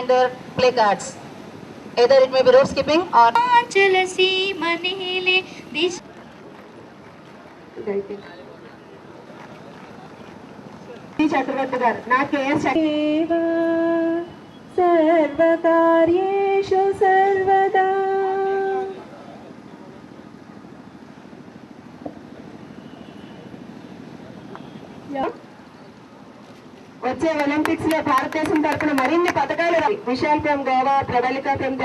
and their play cards. Either it may be rope skipping or చల సీమనేలే దిశ చక్రవర్తి గారు నాకే సర్వకార్యేషు సర్వదా వచ్చే ఒలింపిక్స్లో భారతదేశం తరపున మరిన్ని పథకాలు విశాల్ ఫ్రమ్ గోవా ప్రవళిక ఫ్రమ్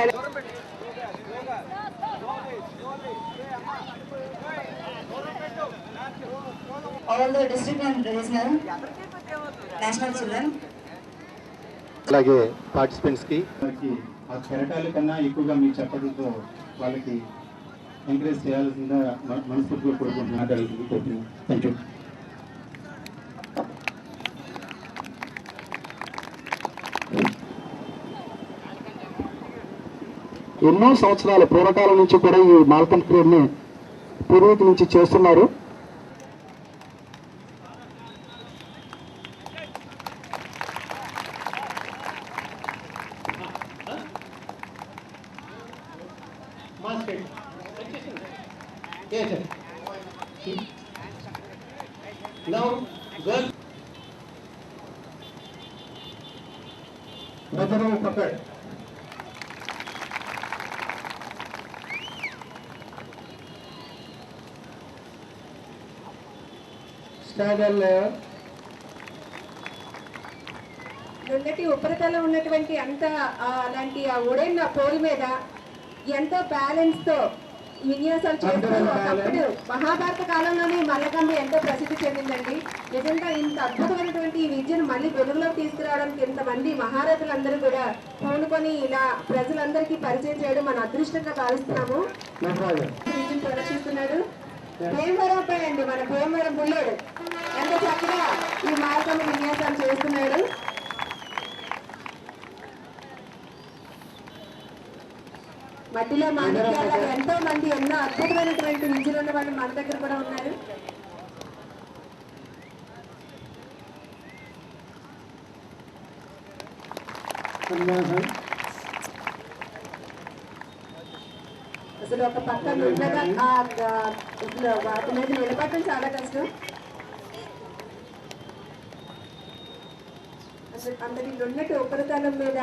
అలాగే పార్టిసిపెంట్స్కి వాళ్ళకి ఆ కెరటాల కన్నా ఎక్కువగా మీ చెప్పడంతో వాళ్ళకి ఎంకరేజ్ చేయాల్సిందిగా మనస్ఫూర్తిగా కోరుకుంటున్నాను. థ్యాంక్ యూ ఎన్నో సంవత్సరాల పూర్వకాలం నుంచి కూడా ఈ మాల్కం క్రీడని పూర్వీకు నుంచి చేస్తున్నారు. ప్రజలు స్థానంలో నిన్నటి ఉపరితలం ఉన్నటువంటి అంత అలాంటి ఆ ఒడైన పోల్ మీద ఎంతో బ్యాలెన్స్తో విన్యాసాలు చేస్తున్నారు. మహాభారత కాలంలోనే మల్లకంబ ఎంతో ప్రసిద్ధి చెందిందండి. నిజంగా ఇంత అద్భుతమైనటువంటి ఈ విద్యను మళ్ళీ వెలుగులో తీసుకురావడానికి ఇంతమంది మహారథులందరూ కూడా పూనుకొని ఇలా ప్రజలందరికీ పరిచయం చేయడం మన అదృష్టంగా భావిస్తున్నాము. విద్యను ప్రదర్శిస్తున్నాడు భీమవరం అండి మన భీమవరం బుల్లోడు. ఎంత చక్కగా ఈ మార్గం విన్యాసాలు చేస్తున్నాడు. మట్టిలో మాణిక్యాలు ఎంతో మంది ఎన్నో అద్భుతమైనటువంటి విద్యలు ఉన్న వాళ్ళు మన దగ్గర కూడా ఉన్నారు. అసలు ఒక అసలు వాటి మీద నిలబడటం చాలా కష్టం. అసలు అందరి ఉన్నట్టు ఉపరితలం మీద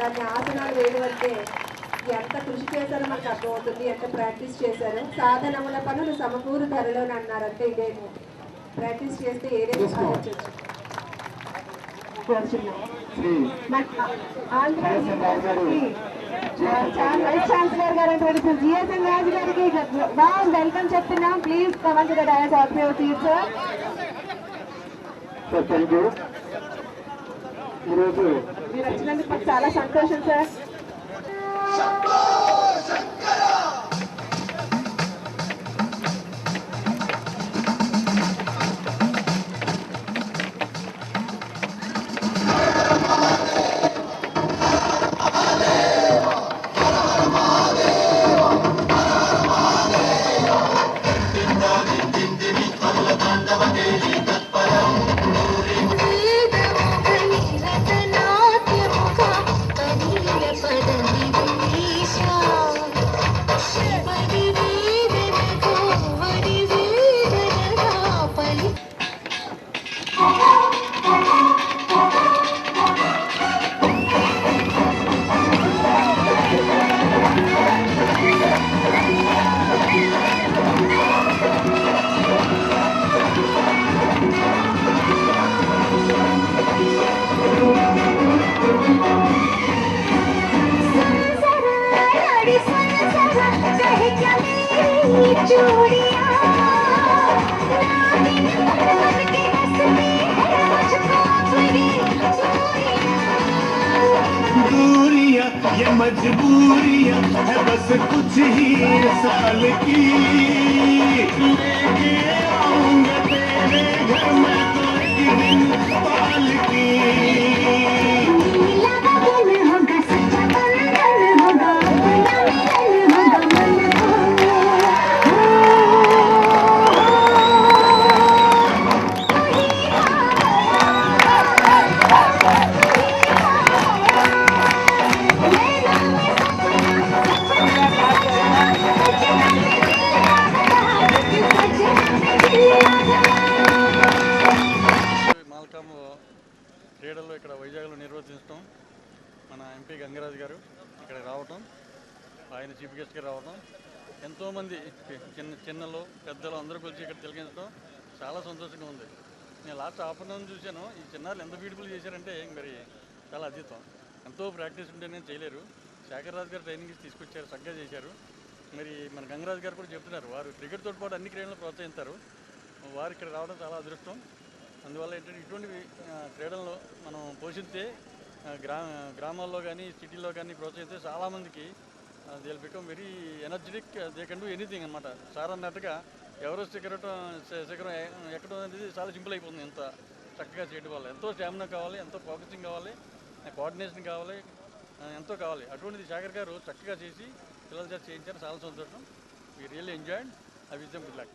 దాన్ని ఆసనాలు వేయడం అంటే ఎంత కృషి చేశారో మనకు అర్థమవుతుంది ఎంత ప్రాక్టీస్ చేశారో. సాధనముల పనులు సమకూరు ధరలో అన్నారు అంటే ఇదే ప్రాక్టీస్ చేస్తే ఏదైనా సాధించవచ్చు వైస్ ఛాన్సలర్ గారు జిఎస్ఎన్ రాజు గారికి బాగా వెల్కమ్ చెప్తున్నాం please come on to the dais of your seat sir sir thank you ఈరోజు మీరు వచ్చినందుకు మాకు చాలా సంతోషం సార్ ये मजबूरियाँ है बस कुछ ही साल की। लेके ఇక్కడ వైజాగ్లో నిర్వహించడం మన ఎంపీ గంగరాజు గారు ఇక్కడ రావటం ఆయన చీఫ్ గెస్ట్గా రావటం ఎంతోమంది చిన్న చిన్నలు పెద్దలు అందరూ కలిసి ఇక్కడ తిలగించడం చాలా సంతోషంగా ఉంది. నేను లాస్ట్ హాఫ్ చూశాను ఈ చిన్నారులు ఎంత బ్యూటిఫుల్ చేశారంటే మరి చాలా అద్భుతం. ఎంతో ప్రాక్టీస్ ఉంటేనే చేయలేరు. శేఖర్ రాజు గారు ట్రైనింగ్ తీసుకొచ్చారు చక్కగా చేశారు. మరి మన గంగరాజు గారు కూడా చెప్తున్నారు వారు క్రికెట్తో పాటు అన్ని క్రీడలను ప్రోత్సహిస్తారు. వారు ఇక్కడ రావడం చాలా అదృష్టం. అందువల్ల ఏంటంటే ఇటువంటి క్రీడల్లో క్రీడలను మనం పోషిస్తే గ్రా గ్రామాల్లో కానీ సిటీలో కానీ ప్రోత్సహిస్తే చాలామందికి they become very energetic they can do anything అనమాట సార్ అన్నట్టుగా ఎవరెస్ట్ ఎక్కడటం శిఖరం ఎక్కడం అనేది చాలా సింపుల్ అయిపోతుంది. ఎంత చక్కగా చేయడం వల్ల ఎంతో స్టామినా కావాలి ఎంతో ఫోకసింగ్ కావాలి కోఆర్డినేషన్ కావాలి ఎంతో కావాలి. అటువంటిది శేఖర్ గారు చక్కగా చేసి పిల్లల చేత చేయించారు. చాలా సంతోషం. We really enjoyed I wish them good luck